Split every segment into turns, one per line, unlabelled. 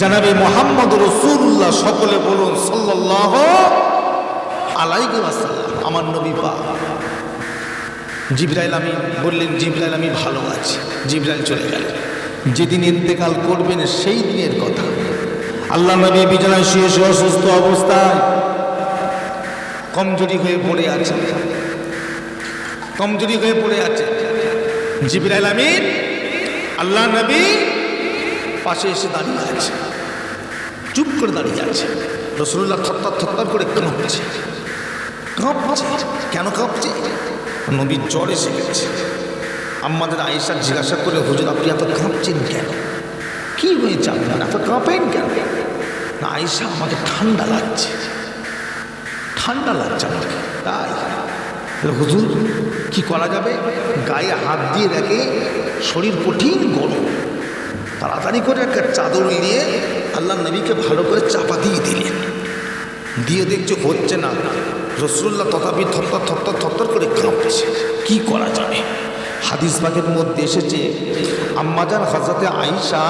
জানাবে মোহাম্মদ রসুল্লাহ সকলে বলুন সাল্লাহ আলাইকুম আসসালাম আমার নবী পা জিব্রাইল আমি বললেন, জিব্রাইল আমি ভালো আছি। জিব্রাইল চলে গেল। যেদিন ইন্তেকাল করবেন, সেই দিনের কথা। আল্লাহ নবী বিছানায় শুয়ে শুয়ে অসুস্থ অবস্থায় কমজোরি হয়ে পড়ে আছে কমজোরি হয়ে পড়ে আছে জিবরাইল আমিন, আল্লাহ নবী পাশে এসে দাঁড়িয়ে আছে। চুপ করে দাঁড়িয়ে আছে। রসুল্লাহ থরথর থরথর করে কাঁপছে। কাঁপছে? কেন কাঁপছে? নবীর জ্বর এসে গেছে। আমাদের আয়েশা জিজ্ঞাসা করে, হুজুর, আপনি এত কাঁপছেন কেন? কি হয়েছে আপনার? এত কাঁপেন কেন? না আয়েশা আমাকে ঠান্ডা লাগছে। ঠান্ডা লাগছে আমাকে। তাই। হুজুর, কি করা যাবে? গায়ে হাত দিয়ে দেখে শরীর কঠিন গরম। তাড়াতাড়ি করে একটা চাদর নিয়ে আল্লাহ নবীকে ভালো করে চাপা দিয়ে দিলেন। দিয়ে দেখছে হচ্ছে না, রসুল্লাহ তথাপি থরথর থরথর থরথর করে কাঁপছে। কি করা যাবে? হাদিস বাগের মধ্যে এসেছে আম্মাজান হজরতে আইসা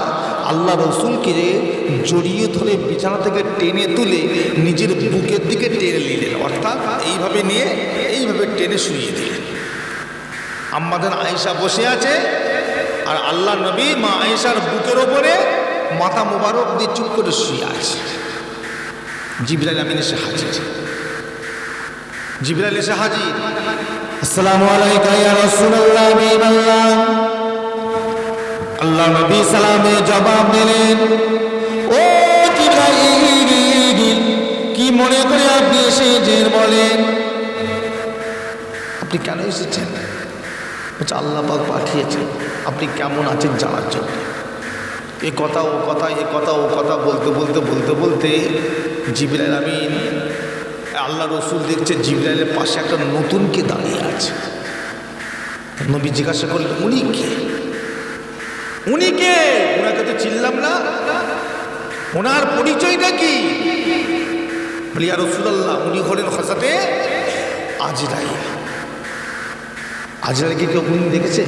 আল্লাহ রসুলকে জড়িয়ে ধরে বিছানা থেকে টেনে তুলে নিজের বুকের দিকে টেনে নিলেন। অর্থাৎ এইভাবে নিয়ে, এইভাবে টেনে শুইয়ে দিলেন। আম্মাজান আয়েশা বসে আছে আর আল্লাহ নবী মা আয়েশার বুকের ওপরে মাথা মোবারক দিয়ে চুপ করে শুয়ে আছে। জিবরাইল আমিন এসে হাজির। জিবরাইল এসে হাজির। আসসালামু আলাইকা ইয়া রাসূলুল্লাহ আমিন আল্লাহ আল্লাহ নবী সালামে জবাব দিলেন ও জিবরাইল কি মনে করে আপনি এসেছেন বলেন? আপনি কেন এসেছেন? বলছে, আল্লাহ পাক পাঠিয়েছেন আপনি কেমন আছেন জানার জন্য? এ কথা, ও কথা, এ কথা, ও কথা বলতে বলতে বলতে বলতে জিবরাইল আমিন, আল্লাহ রসুল দেখছে জিবরাইলের পাশে একটা নতুনকে দাঁড়িয়ে আছে। নবী জিজ্ঞাসা করলেন, উনি কে? উনি কে? ওনাকে তো চিনলাম না। ওনার পরিচয়টা কি? বলি আর রসুল্লাহ উনি হলেন হসাতে আজরাইল। আজরাইলকে কেউ কোনদিন দেখেছে?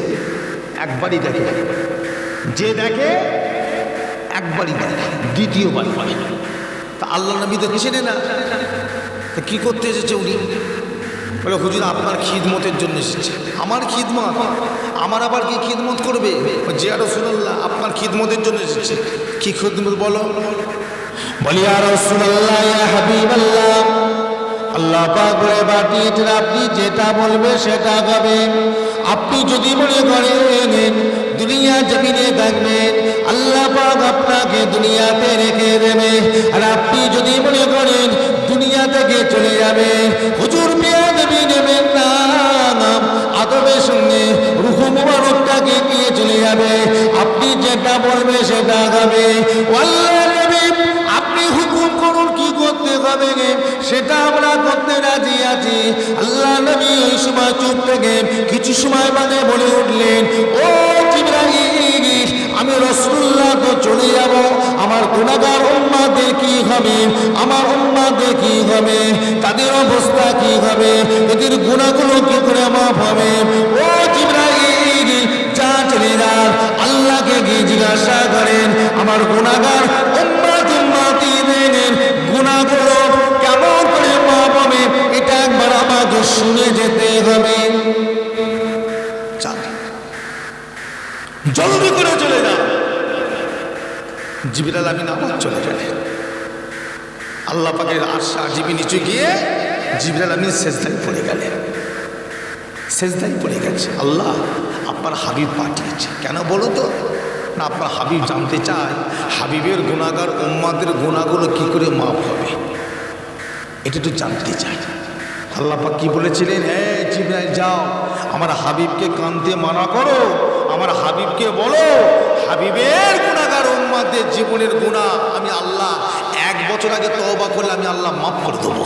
একবারই দেখে। যে দেখে, একবারই দেখে। দ্বিতীয়বার তা আল্লাহ নবী তো চেনে না। তা কী করতে এসেছে উনি? বলে, হুজুর, আপনার খিদমতের জন্য এসেছে। আমার খিদমত? আমার আবার কি খিদমত করবে? যে জিয়া রসুল্লাহ আপনার খিদমতের জন্য এসেছে। কি খিদমত বলো? বলি আর রসুল্লাহ হাবিবাল্লাহ আল্লাহ বলে পাঠিয়েছেন আপনি যেটা বলবে সেটা পাবেন আপনি যদি মনে করেন, দুনিয়া জমিনে থাকবেন আল্লাহ পাক আপনাকে দুনিয়াতে রেখে দেবে। আর আপনি যদি মনে করেন, দুনিয়া থেকে চলে যাবে, হুজুর বিয়া দেবী নেবেন না আদবের সঙ্গে রুহু মুবারকটাকে নিয়ে চলে যাবে। আপনি যেটা বলবে সেটা গাবে আল্লাহ হবে সেটা আমরা করতে রাজি আছি। আল্লাহ নবী ওই সময় চুপ থেকে কিছু সময় বাদে বলে উঠলেন, ও আমি রসুল্লাহ তো চলে যাব। আমার গুণাগার উম্মাদের কি হবে? আমার উম্মাদের কি হবে? তাদের অবস্থা কি হবে? এদের গুণাগুলো কি করে মাফ হবে? ও জিব্রাহিম যা চলে যান আল্লাহকে গিয়ে জিজ্ঞাসা করেন, আমার গুণাগার যেতে হবে। জলদি করে চলে যান জিবিরাল আমিন আবার চলে গেলেন। আল্লাহ পাকের আশা জিবি নিচু গিয়ে জিবিরাল আমিন শেষদাই পড়ে গেলেন। শেষদাই পড়ে গেছে। আল্লাহ আপনার হাবিব পাঠিয়েছে। কেন বলো তো? না, আপনার হাবিব জানতে চায়, হাবিবের গুণাগার উম্মাদের গুণাগুলো কি করে মাফ হবে? এটা একটু জানতে চাই। আল্লাহ পাক কি বলেছিলেন? হ্যাঁ জিব্রাইল, যাও। আমার হাবিবকে কানতে মানা করো। আমার হাবিবকে বলো, হাবিবের গুণাগার উম্মাদের জীবনের গুণা আমি আল্লাহ এক বছর আগে তওবা করলে আমি আল্লাহ মাফ করে দেবো।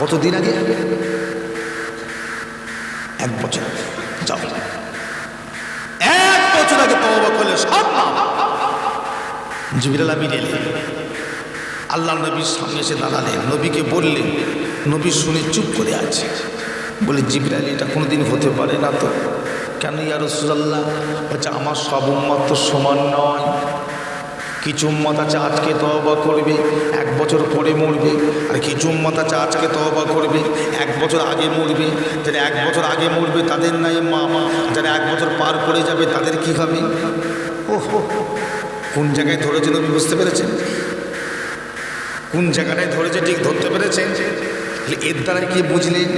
কতদিন আগে? এক বছর যাও। এক বছর আগে তওবা করলে সব জিবিরাল আমিন এলেন আল্লাহ নবীর সামনে এসে দাঁড়ালেন। নবীকে বললেন, নবী শুনে চুপ করে আছে। বলে, জিবরাইল, এটা কোনোদিন হতে পারে না তো। কেন ইয়া রসুল্লাহ বলছে আমার সব উম্মত তো সমান নয়। কিছু উম্মত আছে, আজকে তওবা করবে, এক বছর পরে মরবে। আর কিছু উম্মত আছে, আজকে তওবা করবে, এক বছর আগে মরবে। যারা এক বছর আগে মরবে, তাদের নাই মা যারা এক বছর পার করে যাবে, তাদের কি হবে? ওহ, কোন জায়গায় ধরেছেন আপনি বুঝতে পেরেছেন? কোন জায়গাটায় ধরেছে ঠিক ধরতে পেরেছেন এর দ্বারা কি বুঝলেন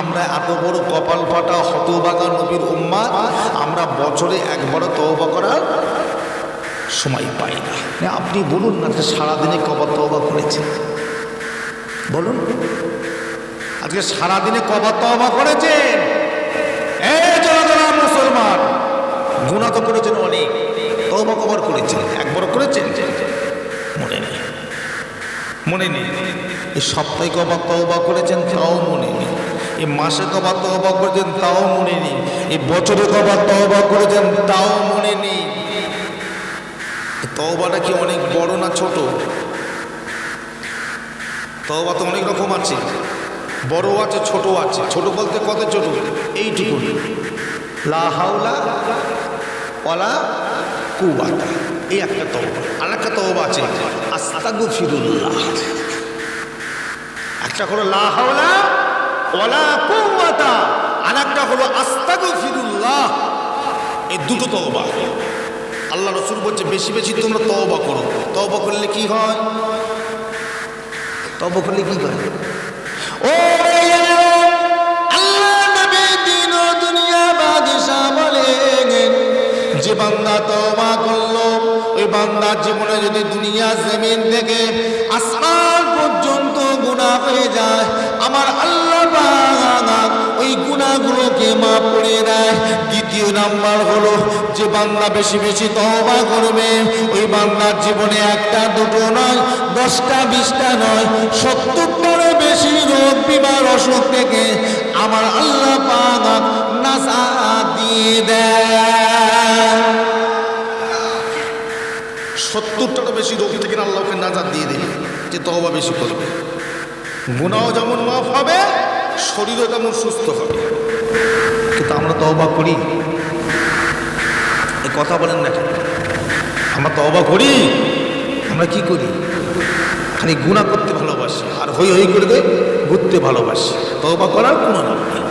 আমরা এত বড় কপাল ফাটা হতবাগা নবীর উম্মা আমরা বছরে একবারও তওবা করার সময় পাই না। আপনি বলুন না সারাদিনে কবার তওবা করেছেন। বলুন। আজকে সারাদিনে কবার তওবা করেছেন? মুসলমান গুণা তো করেছেন অনেক, তওবা কবার করেছেন একবার করেছেন? মনে নেই এই সপ্তাহে কবার তওবা করেছেন তাও মনে নেই এই মাসে কবার তওবা করেছেন তাও মনে নেই এই বছরে কবার তওবা করেছেন তাও মনে নেই তওবাটা কি অনেক বড় না ছোট? তওবা তো অনেক রকম আছে। বড় আছে ছোট আছে। ছোট বলতে কত ছোট? এইটুকু। লা হাওলা ওয়ালা কুওয়াতা। এই একটা তওবা। আর একটা তওবা আছে। আস্তাগফিরুল্লাহ একটা হলো লা হাওলা ওয়ালা কুওয়াতা আর একটা হলো আস্তাগফিরুল্লাহ। এই দুটো তওবা। আল্লাহ রসুল বলছে, বেশি বেশি তোমরা তওবা করো। তওবা করলে কি হয়? তওবা করলে কি হয়? ও যে বান্দা তওবা করল বান্দার জীবনে যদি দুনিয়া জমিন থেকে আসমান পর্যন্ত গুনাহ হয়ে যায়, আমার আল্লাহ ওই গুনাহগুলোকে মাফ করে দেয়। দ্বিতীয় নাম্বার হলো, যে বান্দা বেশি বেশি তওবা করবে, ওই বান্দার জীবনে একটা, দুটো নয়, দশটা, বিশটা নয়, সত্তরটারও বেশি রোগ, বিমার অসুখ থেকে আমার আল্লাহ পাক নাসা দিয়ে দেয়। সত্তরটারও বেশি রোগ থেকে আল্লাহকে নাজাদ দিয়ে দেবে যে তওবা বেশি করবে। গুণাও যেমন মাফ হবে, শরীরও তেমন সুস্থ হবে। কিন্তু আমরা তওবা করি। এ কথা বলেন না আমরা তওবা করি, আমরা কি করি? খালি গুণা করতে ভালোবাসি, আর হই হই করে দে ঘুরতে ভালোবাসি। তওবা করার কোনো নাম নেই।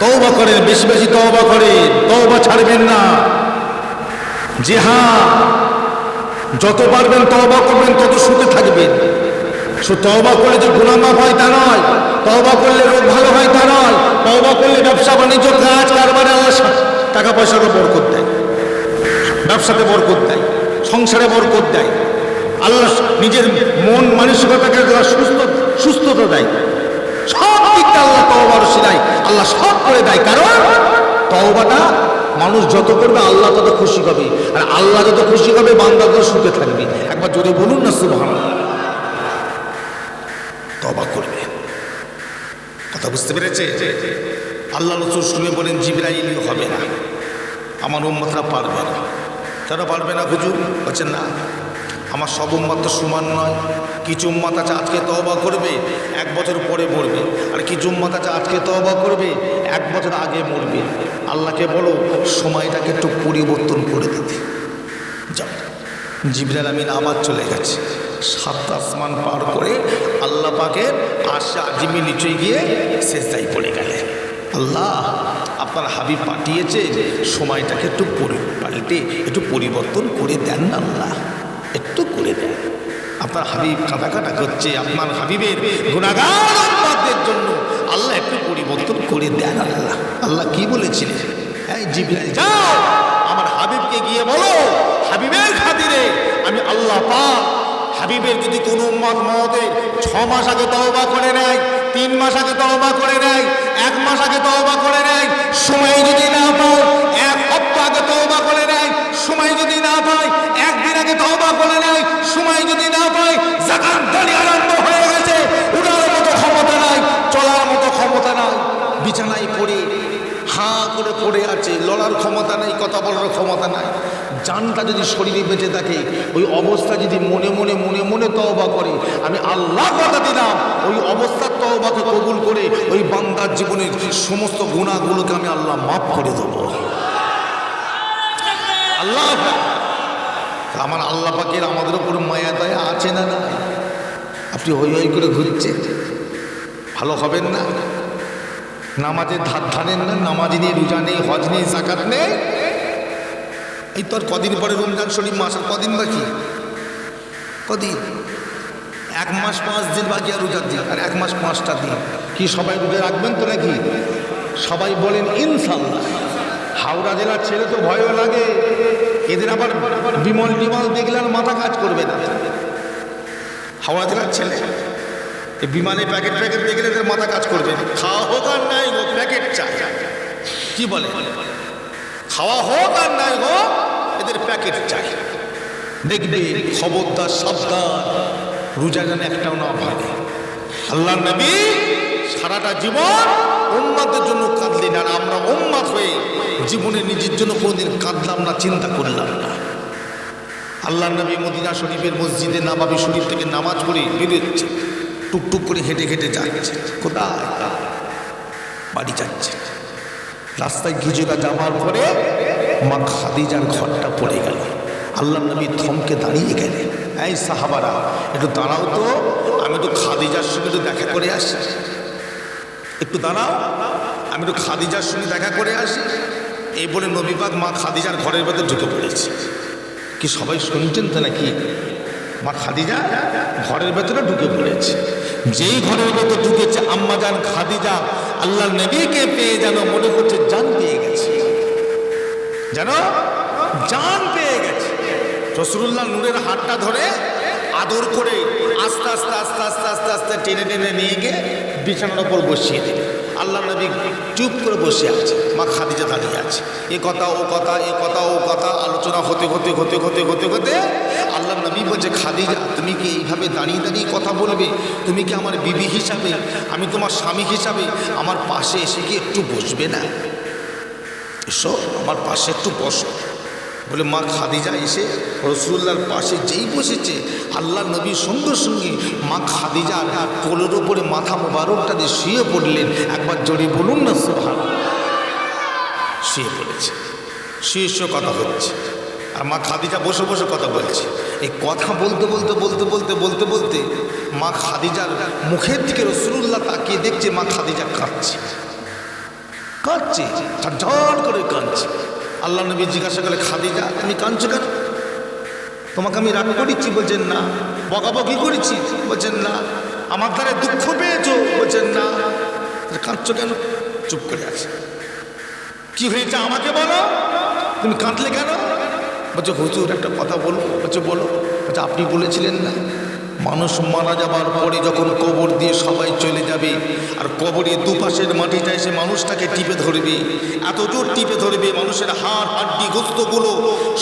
তওবা করেন, বেশি বেশি তওবা করেন, তওবা ছাড়বেন না। যে হ্যাঁ যত পারবেন তওবা করবেন, তত সুখে থাকবেন। সো তওবা করলে যে মাফ হয় তা নয়, তওবা করলে রোগ ভালো হয় তা নয়, তওবা করলে ব্যবসা বাণিজ্য, কাজ, কারবারে আল্লাহ টাকা পয়সাকে বরকত দেয়, ব্যবসাতে বরকত দেয়, সংসারে বরকত দেয়। আল্লাহ নিজের মন মানসিকতাকে সুস্থ, সুস্থতা দেয়। সব দিকটা আল্লাহ তওবার শিলায়, আল্লাহ সব করে দেয়। কারণ তওবাটা মানুষ যত করবে, আল্লাহ তত খুশি হবে। আর আল্লাহ যত খুশি হবে, বান্দা তত সুখে থাকবে। একবার জোরে বলুন না, সুবহানাল্লাহ। তবা করবে। কথা বুঝতে পেরেছে? আল্লাহ রসুল শুনে বলেন জিবরাইলি হবে না। আমার উম্মতরা পারবে না। কেন পারবে না হুজুর? বলছেন, না, আমার সব উম্মত তো সমান নয়। কিছু উম্মত আছে, আজকে তওবা করবে, এক বছর পরে মরবে। আর কিছু উম্মত আছে, আজকে তওবা করবে, এক বছর আগে মরবে। আল্লাহকে বলো, সময়টাকে একটু পরিবর্তন করে দিতে। যাও। জিবরাল আমিন আবার চলে গেছে। সাত আসমান পার করে আল্লাহ পাকের আশা আজিমি নিচে গিয়ে শেষদাই পড়ে গেলে। আল্লাহ, আপনার হাবিব পাঠিয়েছে সময়টাকে একটু পাল্টে, একটু পরিবর্তন করে দেন না আল্লাহ। একটু করে দেন। আপনার হাবিব কাটা কাটা করছে, আপনার হাবিবের জন্য আল্লাহ একটু পরিবর্তন করে দেন আল্লাহ। আল্লাহ কি বলেছিলেন? জিবরাইল যাও। আমার হাবিবকে গিয়ে বলো হাবিবের খাতিরে আমি আল্লাহ পাক হাবিবের যদি কোনো উম্মত মহতের ছ মাস আগে তওবা করে নেয় তিন মাস আগে তওবা করে নেয় এক মাস আগে তওবা করে নেয় সময় যদি না পায় এক সপ্তাহ আগে তওবা করে নেয় সময় যদি না পায় একদিন আগে তওবা করে নেয় সময় যদি না পায় জাকাত দাঁড়ি আরম্ভ হয়ে গেছে উড়ার মতো ক্ষমতা নাই চলার মতো ক্ষমতা নাই, বিছানায় পড়ে, হাঁ করে পড়ে আছে, লড়ার ক্ষমতা নেই, কথা বলার ক্ষমতা নাই। জানটা যদি শরীরে বেঁচে থাকে, ওই অবস্থা যদি মনে মনে মনে মনে তওবা করে, আমি আল্লাহ কথা দিলাম, ওই অবস্থার তওবাকে কবুল করে, ওই বান্দার জীবনের সমস্ত গুণাগুলোকে আমি আল্লাহ মাফ করে দেবো। আল্লাহ আমার আল্লাহ পাকের আমাদের উপর মায়া, দয়া আছে না না আপনি হই হই করে ঘুরছেন, ভালো হবেন না? নামাজের ধার ধানেন না, নামাজ নেই রোজা নেই, হজ নেই জাকাত নেই। এই তোর কদিন পরে রমজান শরীফ মাস, আর কদিন বাকি? কদিন? এক মাস পাঁচ দিন বাকি আর রোজার দিন, আর এক মাস পাঁচটা দিন। কি সবাই রোজা রাখবেন তো নাকি? সবাই বলেন ইনশাল্লাহ হাওড়া জেলার ছেলে তো ভয়ও লাগে। এদের আবার বিমল টিমল দেখলে মাথা কাজ করবে না। হাওড়া জেলার ছেলে। বিমানে প্যাকেট প্যাকেট দেখলে এদের মাথা কাজ করবে। খাওয়া হোক আর নাই হোক প্যাকেট চাই কি বলে? খাওয়া হোক আর নাই হোক এদের প্যাকেট চাই দেখবে খবরদার, সাবধান। রোজা যেন একটাও না ভাগে আল্লাহ নবী সারাটা জীবন উম্মাদের জন্য কাঁদলেন আর আমরা উম্মাদ হয়ে জীবনে নিজের জন্য কোনোদিন কাঁদলাম না, চিন্তা করলাম না। আল্লাহ নবী মদিনা শরীফের মসজিদে নাবাবি শরীফ থেকে নামাজ পড়ে বেরোচ্ছে টুকটুক করে হেঁটে হেঁটে যাচ্ছে। কোথায়? বাড়ি যাচ্ছে। রাস্তায় কিছুটা যাওয়ার পরে মা খাদিজার ঘরটা পড়ে গেল। আল্লাহ নবী থমকে দাঁড়িয়ে গেলেন। এই সাহাবারা, একটু দাঁড়াও তো, আমি একটু খাদিজার সঙ্গে তো দেখা করে আসি। একটু দাঁড়াও, আমি একটু খাদিজার সঙ্গে দেখা করে আসি। এই বলে নবীবাগ মা খাদিজার ঘরের ভেতর ঢুকে পড়েছে। কি সবাই শুনছেন তো নাকি? মা খাদিজা ঘরের ভেতরে ঢুকে পড়েছে। যেই ঘরের ভেতর ঢুকেছে আম্মা যান খাদিজা আল্লাহ নবীকে পেয়ে যেন মনে করছে জান পেয়ে গেছে। যেন জান পেয়ে গেছে। রসুল্লাহ নূরের হাতটা ধরে আদর করে আস্তে আস্তে আস্তে আস্তে আস্তে আস্তে টেনে টেনে নিয়ে গিয়ে বিছানার ওপর বসিয়ে দিল। আল্লাহ নবী চুপ করে বসে আছে, মা খাদিজা দাঁড়িয়ে আছে। এ কথা, ও কথা, এ কথা, ও কথা, আলোচনা হতে হতে হতে হতে হতে হতে আল্লাহ নবী বলছে, খাদিজা, তুমি কি এইভাবে দাঁড়িয়ে দাঁড়িয়ে কথা বলবে? তুমি কি আমার বিবি হিসাবে? আমি তোমার স্বামী হিসাবে? আমার পাশে এসে কি একটু বসবে না? এসো, আমার পাশে একটু বসো। বলে, মা খাদিজা এসে রসুল্লার পাশে যেই বসেছে, আল্লাহ নবীর সঙ্গে সঙ্গে মা খাদিজার কোলের ওপরে মাথা মোবারকটা দিয়ে শুয়ে পড়লেন। একবার জড়িয়ে বলুন না সোহান শুয়ে পড়েছে। শুয়ে শুয়ে কথা হচ্ছে আর মা খাদিজা বসে বসে কথা বলছে। এই কথা বলতে বলতে বলতে বলতে বলতে বলতে মা খাদিজার মুখের দিকে রসুল্লাহ তাকিয়ে দেখছে মা খাদিজা কাঁদছে। কাঁদছে ঝাড় করে কাঁদছে। আল্লাহ নবী জিজ্ঞাসা করলে, খাদিজা, তুমি কাঁদছো কেন? তোমাকে আমি রাগ করেছি? বলছেন, না। বকাবকি করেছি? বলছেন, না। আমার দ্বারা দুঃখ পেয়েছ? বলছেন, না। কাঁদছো কেন? চুপ করে আছে। কি হয়েছে আমাকে বলো? তুমি কাঁদলে কেন? বলছে, হুজুর, একটা কথা বলো বলছে বলো। বলছে, আপনি বলেছিলেন না, মানুষ মারা যাবার পরে যখন কবর দিয়ে সবাই চলে যাবে, আর কবরে দুপাশের মাটিটা এসে মানুষটাকে টিপে ধরবে, এত জোর টিপে ধরবে, মানুষের হাড়, হাড্ডি, গোস্তগুলো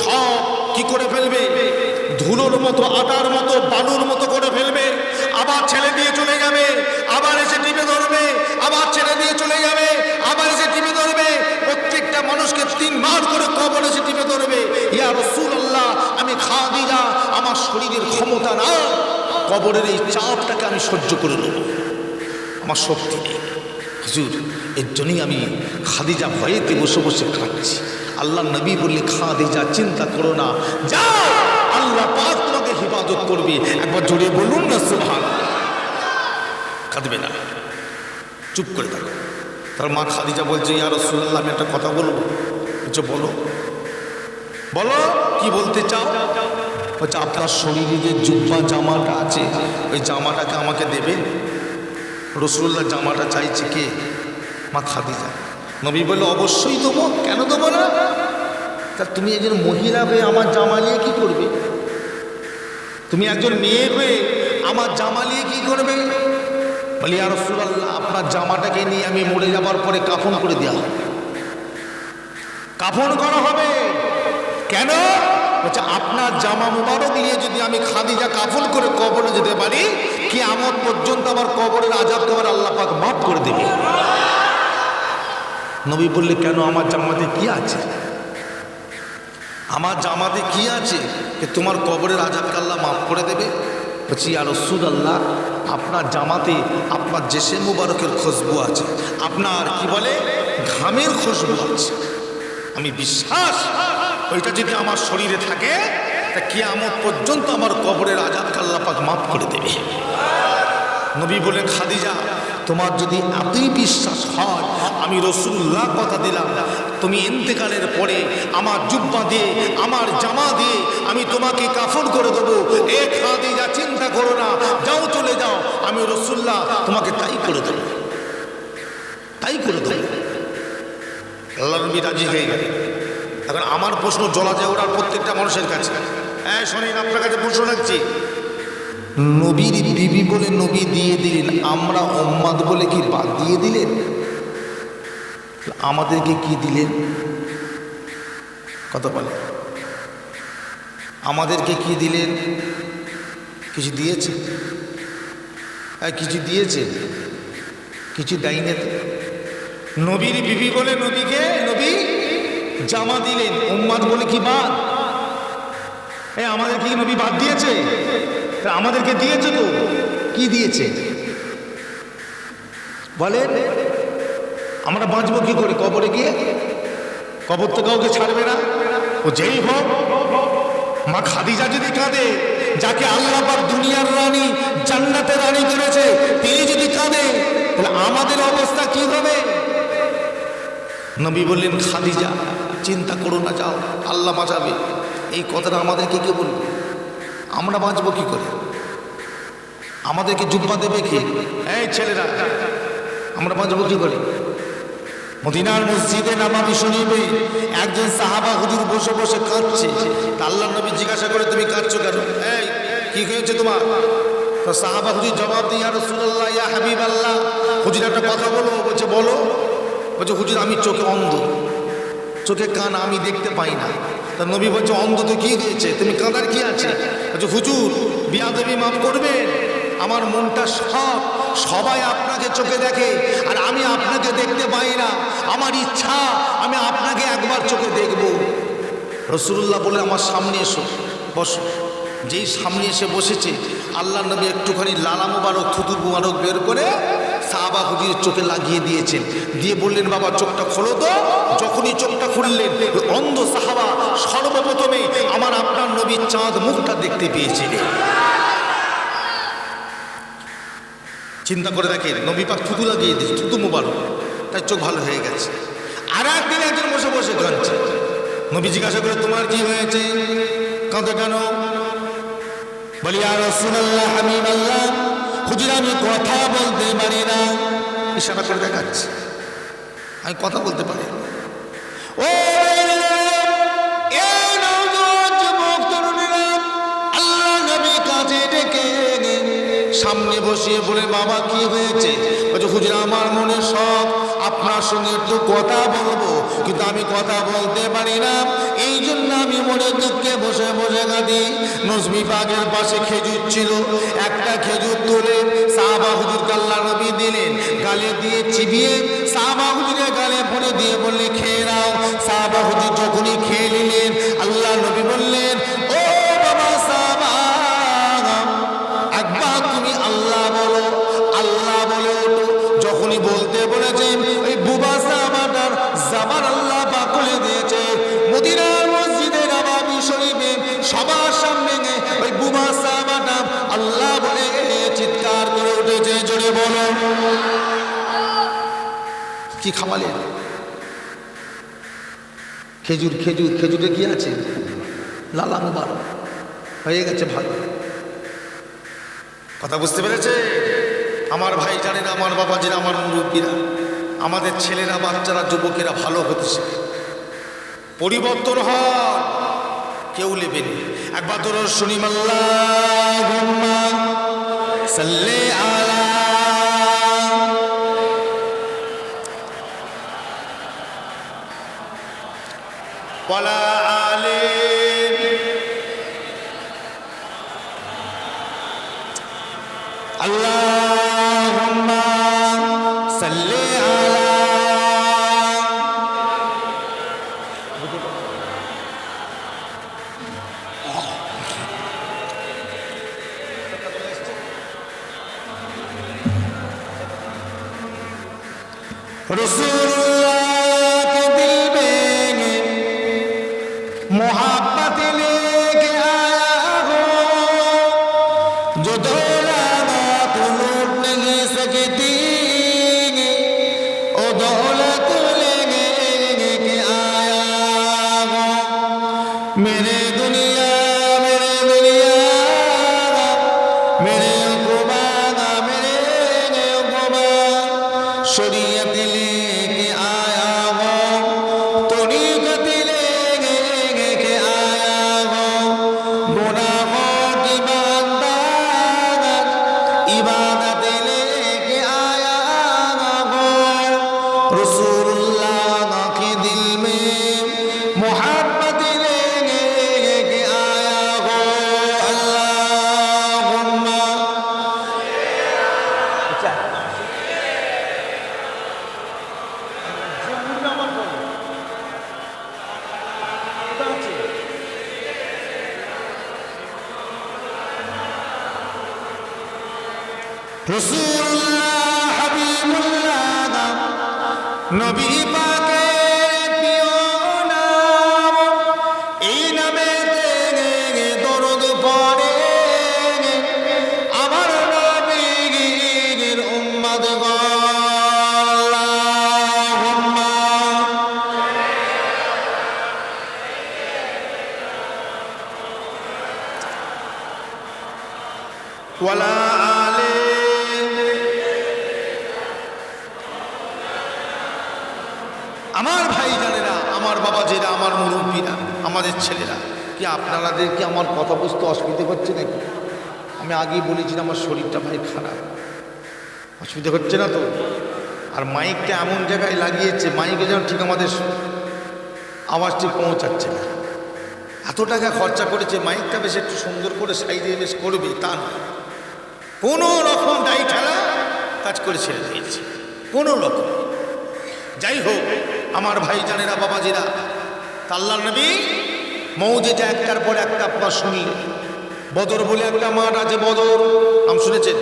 সব কি করে ফেলবে? ধুলোর মতো, আটার মতো, বালুর মতো করে ফেলবে? আবার ছেলে দিয়ে চলে যাবে, আবার এসে টিপে ধরবে, আবার ছেলে দিয়ে চলে যাবে, আবার এসে টিপে ধরবে। প্রত্যেকটা মানুষকে তিনবার করে কবর এসে টিপে ধরবে। ইয়া রসুল আল্লাহ আমি খাওয়া খাদিজা, আমার শরীরের ক্ষমতা না কবরের এই চাপটাকে আমি সহ্য করে নেব। আমার শক্তি নেই। হুজুর, এর জন্যই আমি খাদিজা ভয়েতে বসে বসে খাচ্ছি আল্লাহ নবী বললে, খাদিজা, চিন্তা করো না। পাক হেফাজত করবে? একবার জড়িয়ে বলুন না সুভান কাঁদবে না। চুপ করে থাকো। তার মা খাদিজা বলছে, ইয়া রসুল্লাহ আমি একটা কথা বলব। বলছে, বলো। বলো, কি বলতে চাও? বলছে, আপনার শরীরে যে জুব্বা জামাটা আছে, ওই জামাটাকে আমাকে দেবেন রসুল্লাহ জামাটা চাইছে কে? মা খাদিজা। নবী বললে, অবশ্যই দেবো। কেন দেবো না? তা তুমি একজন মহিলা হয়ে আমার জামা নিয়ে কি করবে? তুমি একজন মেয়ে হয়ে আমার জামা নিয়ে কি করবে? বলি আর রসুল্লাহ আপনার জামাটাকে নিয়ে আমি মরে যাবার পরে কাফন করে দেওয়া হবে। কাফন করা হবে। কেন? বলছে, আপনার জামা মুবারক নিয়ে যদি আমি খাদিজা কাফন করে কবরে যেতে পারি কি আমার পর্যন্ত আমার কবরের আজাদ তোমার আল্লাহ পাক মাফ করে দেবে। নবী বললে, কেন আমার জামাতে কি আছে? আমার জামাতে কি আছে যে তোমার কবরের আজাবকে আল্লাহ মাফ করে দেবে? বলছি আর রসুল আল্লাহ আপনার জামাতে আপনার জেসে মুবারকের খুশবু আছে। আপনার কি বলে? ঘামের খুশবু আছে। আমি বিশ্বাস, ওইটা যদি আমার শরীরে থাকে, তা কিয়ামত পর্যন্ত আমার কবরের আজাদ কাল্লাপাক মাফ করে দেবে। নবী বলে খাদিজা, তোমার যদি এতই বিশ্বাস হয়, আমি রসুল্লাহ কথা দিলাম তুমি ইন্তেকালের পরে আমার জুব্বা দিয়ে, আমার জামা দিয়ে আমি তোমাকে কাফন করে দেবো। এ খাদিজা চিন্তা করো না, যাও চলে যাও। আমি রসুল্লাহ তোমাকে তাই করে দেবো। তাই করে দেবো। আল্লাহ রাজি হয়ে গেল এখন আমার প্রশ্ন জলা যায় ওরা প্রত্যেকটা মানুষের কাছে। হ্যাঁ শোনেন, আপনার কাছে প্রশ্ন রাখছি। নবীর বিবি বলে নবী দিয়ে দিলেন, আমরা ওম্মাদ বলে কি বাদ দিয়ে দিলেন? আমাদেরকে কি দিলেন? কত বলে আমাদেরকে কি দিলেন? কিছু দিয়েছে? হ্যাঁ কিছু দিয়েছে। কিছু দেয়নি নবীর বিবি বলে নবীকে, নবী জামা দিলেন, উম্মাদ বলে কি বাদ? এ আমাদের কি নবী বাদ দিয়েছে? তা আমাদেরকে দিয়েছে তো। কি দিয়েছে? বলেন। আমরা বাঁচবো কি করে? কবরে গিয়ে? কবর তো কাউকে ছাড়বে না। ও যেই হোক, মা খাদিজা যদি কাঁদে, যাকে আল্লাহ পাক দুনিয়ার রানী, জান্নাতের রানী করেছে, তিনি যদি কাঁদে, তাহলে আমাদের অবস্থা কি হবে? নবী বললেন, খাদিজা, চিন্তা করো না, যাও, আল্লাহ বাঁচাবে। এই কথাটা আমাদেরকে কে বলবে? আমরা বাঁচবো কি করে? আমাদেরকে জুব্বা দেবে কে? এই ছেলেরা, আমরা বাঁচবো কি করে? মদিনার মসজিদে নামাবি শুনিবে, একজন সাহাবা হুজুর বসে বসে কাঁদছে। আল্লাহ নবী জিজ্ঞাসা করে, তুমি কাঁদছো কেন? এই, কি হয়েছে তোমার? তো সাহাবা হুজুর জবাব দিই আর রসুল্লাহ ইয়া হাবিব আল্লাহ হুজুর একটা কথা বলো বলছে বলো। বলছে, হুজুর, আমি চোখে অন্ধ। চোখে কান আমি দেখতে পাই না। তা নবী বলছে, অন্ধ তো কি হয়েছে? তুমি কাঁদার কি আছে? বলছে, হুজুর, বিয়াদবি মাফ করবে আমার মনটা সব সবাই আপনাকে চোখে দেখে, আর আমি আপনাকে দেখতে পাই না। আমার ইচ্ছা, আমি আপনাকে একবার চোখে দেখব। রসুল্লাহ বলে, আমার সামনে এসো, বসো। যেই সামনে এসে বসেছে, আল্লাহ নবী একটুখানি লালা মুবারক থুতু মুবারক বের করে সাহাবা হুজুরের চোখে লাগিয়ে দিয়েছেন। দিয়ে বললেন, বাবা, চোখটা খোলো তো। যখনই চোখটা খুললেন অন্ধ সাহাবা সর্বপ্রথমে আমার আপনার নবীর চাঁদ মুখটা দেখতে পেয়েছিলেন। চিন্তা করে দেখেন নবী পাক থুতু লাগিয়ে দিয়েছে, থুতু মুবারক। তার চোখ ভালো হয়ে গেছে। আর একদিন একজন বসে বসে কাঁদছে। নবী জিজ্ঞাসা করে, তোমার কি হয়েছে? কাঁদো কেন? বলি আর রসুল্লাহ হামিম আল্লাহ হুজুর, আমি কথা বলতে পারি না। ইশারা করে দেখাচ্ছি আমি কথা বলতে পারি ও আল্লাহ নবী কাছে ডেকে সামনে বসিয়ে বলে, বাবা, কি হয়েছে? বলছে, হুজুর, আমার মনে সব আপনার সঙ্গে একটু কথা বলব, কিন্তু আমি কথা বলতে পারি না। এই জন্য আমি মনে দুঃখে বসে বসে কাঁদি। নজমি বাগের পাশে খেজুর ছিল। একটা খেজুর তুলে সাহাবা হুজুর কাল্লা নবী দিলেন। গালে দিয়ে চিবিয়ে সাহাবা হুজুরের গালে পরে দিয়ে বললে, খেয়ে নাও। সাহাবা হুজুর যখনই খেয়ে নিলেন কি খাওয়ালে খেজুর খেজুর, খেজুরে কি আছে? লালা মুবারক হয়ে গেছে ভালো। কথা বুঝতে পেরেছে? আমার ভাই জানেন আমার বাবা জানে আমার মুরব্বীরা। আমাদের ছেলেরা, বাচ্চারা, যুবকেরা ভালো হতে শেখে। পরিবর্তন হন কেউ নেবেন একবার ধরো শুনি মাল্লাহুম্মা সাল্লি ওয়ালা मेरे হাবিবুল্লাহ নবী আপনারাদেরকে আমার কথা বুঝতে অসুবিধে হচ্ছে নাকি? আমি আগেই বলেছিলাম আমার শরীরটা ভাই খারাপ। অসুবিধা হচ্ছে না তো? আর মাইকটা এমন জায়গায় লাগিয়েছে, মাইকে যেন ঠিক আমাদের আওয়াজটি পৌঁছাচ্ছে না। এত টাকা খরচা করেছে, মাইকটা বেশ একটু সুন্দর করে সাইজে বেশ করবে, তা নয় কোনো রকম দায়ী ঠেলা কাজ করে ছেড়ে দিয়েছে। কোনো রকম। যাই হোক, আমার ভাই জানেরা বাবাজিরা তাল্লা নবী মৌজে যা একটার পর একটা আপনার বদর বলে একটা মাঠ আছে বদর। নাম শুনেছেন?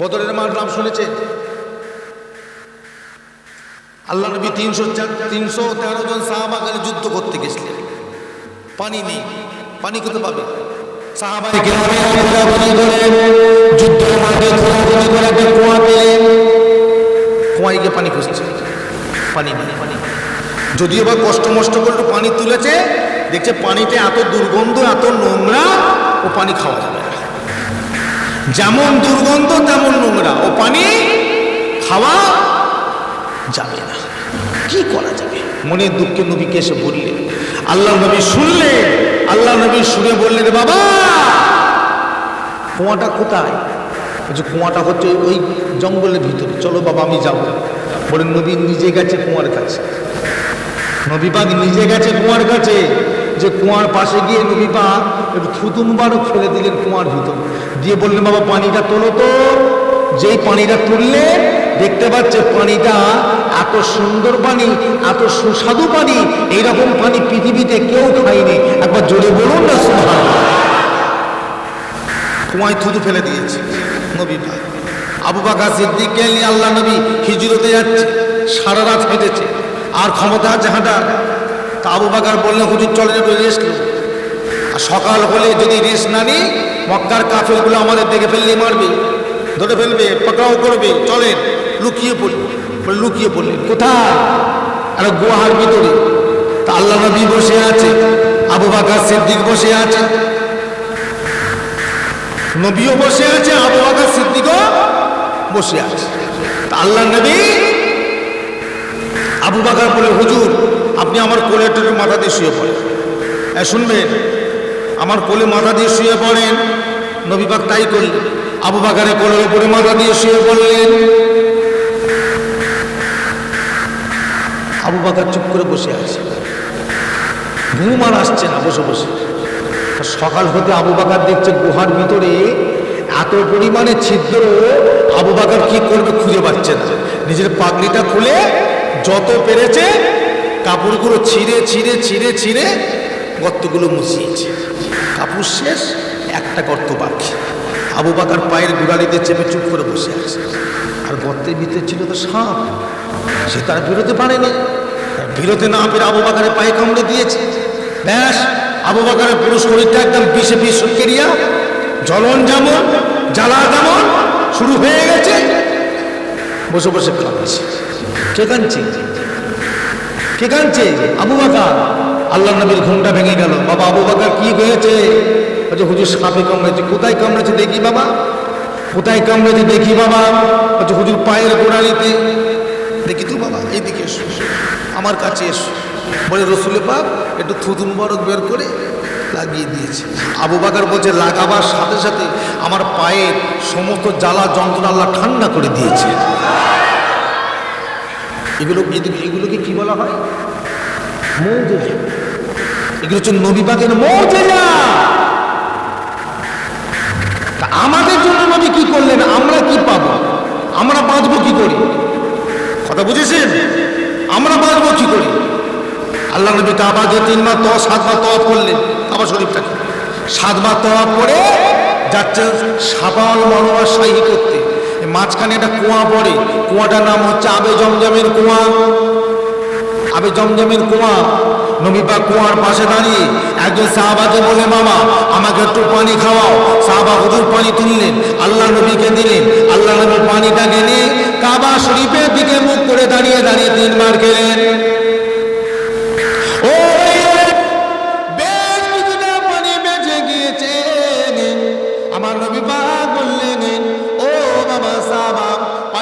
বদরের মাঠ নাম শুনেছেন? আল্লাহ নবী তিনশো চার, তিনশো তেরো জন সাহাবাগানে যুদ্ধ করতে গেছিলেন। পানি নেই। পানি কোথায় পাবে? সাহাবাই গিয়ে পানি খুঁজছে। পানি নেই, পানি। যদিও বা কষ্ট মষ্ট করে পানি তুলেছে, দেখছে পানিতে এত দুর্গন্ধ, এত নোংরা, ও পানি খাওয়া যাবে না। যেমন দুর্গন্ধ, তেমন নোংরা, ও পানি খাওয়া যাবে না। কি করা যাবে? মনের দুঃখে নবীকে এসে বললেন, আল্লাহ নবী শুনলেন, আল্লাহ নবী শুনে বললেন বাবা, কুয়াটা কোথায়? যে কুয়াটা হচ্ছে ওই জঙ্গলের ভিতরে। চলো বাবা, আমি যাব। বলে নবী নিজে গেছে কুয়ার কাছে। নবীবাগ নিজে গেছে কুয়ার কাছে। যে কুয়ার পাশে গিয়ে নবীবাগ একটু থুতু মুবারক ফেলে দিলেন কুয়ার ভিতর। দিয়ে বললেন, বাবা, পানিটা তোলো তো। যেই পানিটা তুললে দেখতে পাচ্ছে পানিটা এত সুন্দর পানি, এত সুস্বাদু পানি, এইরকম পানি পৃথিবীতে কেউ খায়নি। একবার জোরে বলুন না সুহান কুয়ায় থুতু ফেলে দিয়েছে নবী পাক আবু বাকা সিদ্দিককে নিয়ে আল্লাহ নবী হিজরতে যাচ্ছে, সারা রাত হেঁটেছে। আর ক্ষমতা আছে হাঁটার। তা আবু বাকার বললেন হুজুর, চলে একটু রেস্ট আর সকাল হলে যদি রেস্ট না নিই, মক্কার কাফেলগুলো আমাদের দেখে ফেললে মারবে, ধরে ফেলবে, পাকড়াও করবে, চলেন, লুকিয়ে পড়ি লুকিয়ে পড়লেন, কোথায়? আরে, গুহার ভিতরে। তা আল্লাহ নবী বসে আছে, আবু বাকার সিদ্দিক বসে আছে। নবীও বসে আছে, আবু বাকর সিদ্দিকও বসে আছে। আল্লাহ নবী আবু বাকর বলে, হুজুর, আপনি আমার কোলে একটু মাথা দিয়ে শুয়ে পড়েন। হ্যাঁ শুনবেন, আমার কোলে মাথা দিয়ে শুয়ে পড়েন, নবী পাক তাই করলেন। আবু বাকারের কোলের উপরে মাথা দিয়ে শুয়ে পড়লেন। আবু বাকর চুপ করে বসে আছে। ঘুম আর আসছে না, বসে বসে। সকাল হতে আবু বাকার দেখছে গুহার ভিতরে এত পরিমাণে ছিদ্র, আবু বাকার কি করবে খুঁজে পাচ্ছে না। নিজের পাগড়িটা খুলে যত পেরেছে, কাপড়গুলো ছিঁড়ে ছিঁড়ে ছিঁড়ে ছিঁড়ে গর্তগুলো মুছিয়েছে। কাপড় শেষ, একটা গর্ত বাকি। আবু বাকার পায়ের গুড়ালিতে চেপে চুপ করে বসে আছে। আর গর্তের ভিতরে ছিল তো সাপ। সে তার বেরোতে পারেনি। বেরোতে না পেরে আবু বাকারের পায়ে কামড়ে দিয়েছে। ব্যাস, আবু বাকারের পুরো শরীরটা একদম বিষে বিষ কেরিয়া জ্বলন যেমন জ্বালা যেমন শুরু হয়ে গেছে। বসে বসে কাঁদছে। কে কাঁদছে কে কাঁদছে আবু বাকার। আল্লাহ নবীর ঘুমটা ভেঙে গেল। বাবা আবু বাকার কি হয়েছে? বলছে, হুজুর সাপে কামড়েছে। কোথায় কামড়েছে দেখি বাবা? কোথায় কামড়েছে দেখি বাবা? বলছে, হুজুর পায়ের গোড়ালিতে। দেখি তো বাবা, এইদিকে এসো। আমার কাছে এসো। বলে রসুলে পাক একটু থুতুন বরক বের করে লাগিয়ে দিয়েছে। আবু বাকার বলছে, লাগাবার সাথে সাথে আমার পায়ের সমস্ত জ্বালা যন্ত্রণা আল্লাহ ঠান্ডা করে দিয়েছে। এগুলো এগুলোকে কি বলা হয়? মৌজেজা। এগুলো হচ্ছে নবী পাকের মৌজেজা। তা আমাদের জন্য নবী কি করলেন? আমরা কি পাবো? আমরা বাঁচবো কি করি? কথা বুঝেছেন? আমরা বাঁচবো কি করি? আল্লাহ নবী কাবা যে তিনবার তো সাতবার তওয়াফ করলেন। কাবা শরীফটাকে। সাতবার তওয়াফ করে যাচ্ছে সাবাল মনোয়া শাহী করতে। মাঝখানে একটা কুয়া পড়ে। কুয়াটার নাম হচ্ছে আবে জমজমের কুয়া। আবে জমজমের কুয়া। নবীবা কুয়ার পাশে দাঁড়িয়ে একজন সাহাবাকে বলে, মামা, আমাকে একটু পানি খাওয়াও। সাহাবা, হুজুর, পানি তুললেন। আল্লাহ নবীকে দিলেন। আল্লাহ নবীর পানিটাকে নিয়ে কাবা শরীফের দিকে মুখ করে দাঁড়িয়ে দাঁড়িয়ে তিনবার খেলেন।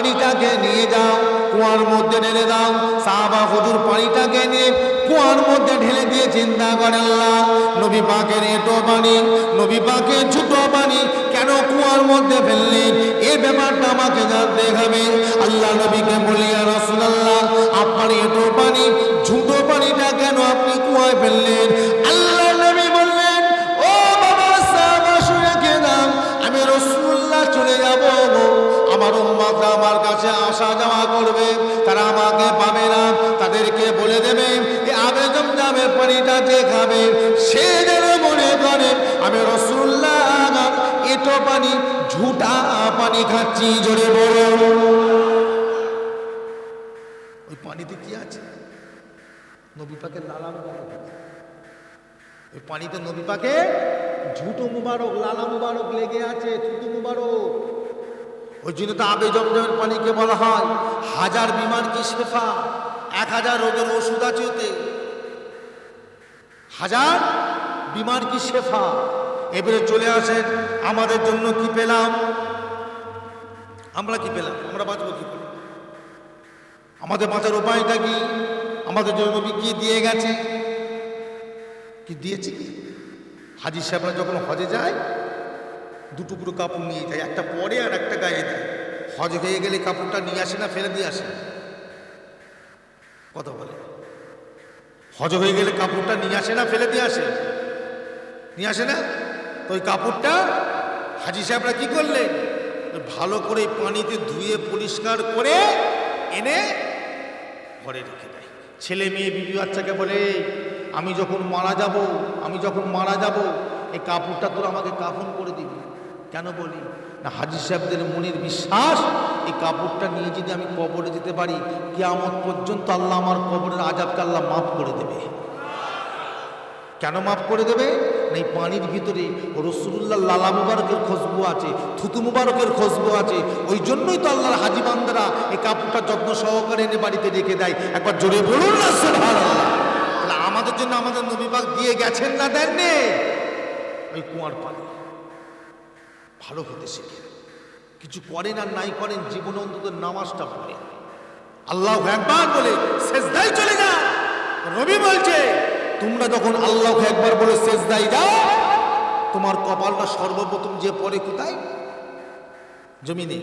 পানিটাকে নিয়ে যাও, কুয়ার মধ্যে ঢেলে দাও। সাহাবা হুজুর পানিটাকে নিয়ে কুয়ার মধ্যে ঢেলে দিয়ে চিন্তা করে আল্লাহ নবী পাকের এটো পানি, নবী পাকের ছোট পানি কেন কুয়ার মধ্যে ফেললেন এই ব্যাপারটা আমাকে জানতে হবে। আল্লাহ নবীকে বলিয়া রসুল্লাহ আপনার এটো পানি ছোট পানিটা কেন আপনি কুয়ায় ফেললেন? আল্লাহ নবী বললেন, ও বাবা সাহাবা, শুনে খেলাম আমি রসুল্লাহ চলে যাব আমার উম্মাদরা আমার কাছে আসা যাওয়া করবে। তারা আমাকে পাবে না। তাদেরকে বলে দেবে যে আবেদন যাবে পানিটা যে খাবে? সে যেন মনে করে আমি রসুল্লাহ এটো পানি, ঝুটা পানি খাচ্ছি, জোরে বড় ওই পানিতে কি আছে? নবী পাকের লালা ওই পানিতে নবী পাকে ঝুটো মুবারক, লালা মুবারক লেগে আছে, থুতু মুবারক। ওই জন্য তো আবে জমজমের পানিকে বলা হয়, হাজার বিমার কি শেফা, এক হাজার রোগের ওষুধ আছে ওতে? হাজার বিমার কি শেফা? এবারে চলে আসেন, আমাদের জন্য কি পেলাম? আমরা কি পেলাম? আমরা বাঁচবো কি করে? আমাদের বাঁচার উপায়টা কি? আমাদের জন্য কি দিয়ে গেছে? কি দিয়েছে কি? হাজির সাহেবরা যখন হজে যায় দুটুকরো কাপড় নিয়ে যায়, একটা পরে আর একটা গায়ে দেয়। হজ হয়ে গেলে কাপড়টা নিয়ে আসে না, ফেলে দিয়ে আসে কথা বলে। হজ হয়ে গেলে কাপড়টা নিয়ে আসে না, ফেলে দিয়ে আসে নিয়ে আসে না? তো ওই কাপড়টা হাজি সাহেবরা কি করলেন ভালো করে পানিতে ধুয়ে পরিষ্কার করে এনে ঘরে রেখে দেয়। ছেলে মেয়ে, বিবি বাচ্চাকে বলে, আমি যখন মারা যাব, আমি যখন মারা যাব, এই কাপড়টা তোর আমাকে কাফন করে দিবি। কেন বলি? না, হাজির সাহেবদের মনের বিশ্বাস, এই কাপড়টা নিয়ে যদি আমি কবরে যেতে পারি, কিয়ামত পর্যন্ত আল্লাহ আমার কবরের আজাবকে আল্লাহ মাফ করে দেবে। কেন মাফ করে দেবে? না, এই পানির ভিতরে রসুল্লাহ লালা মুবারকের খুশবু আছে, থুতু মুবারকের খুশবু আছে, ওই জন্যই তো আল্লাহর হাজি বান্দারা এই কাপড়টা যত্ন সহকারে এনে বাড়িতে রেখে দেয়। একবার জোরে বলুন আমাদের জন্য আমাদের নবীবাগ দিয়ে গেছেন না দেননি? ওই কুয়ার পানি ভালো হতে শিখে। কিছু করেন আর নাই করেন, জীবন অন্তত নামাজটা পড়ে। আল্লাহ একবার বলে শেষদাই চলে যা। রবি বলছে, তোমরা যখন আল্লাহ একবার বলে শেষদাই যাও, তোমার কপালটা সর্বপ্রথম যে পরে কোথায়? জমিনে।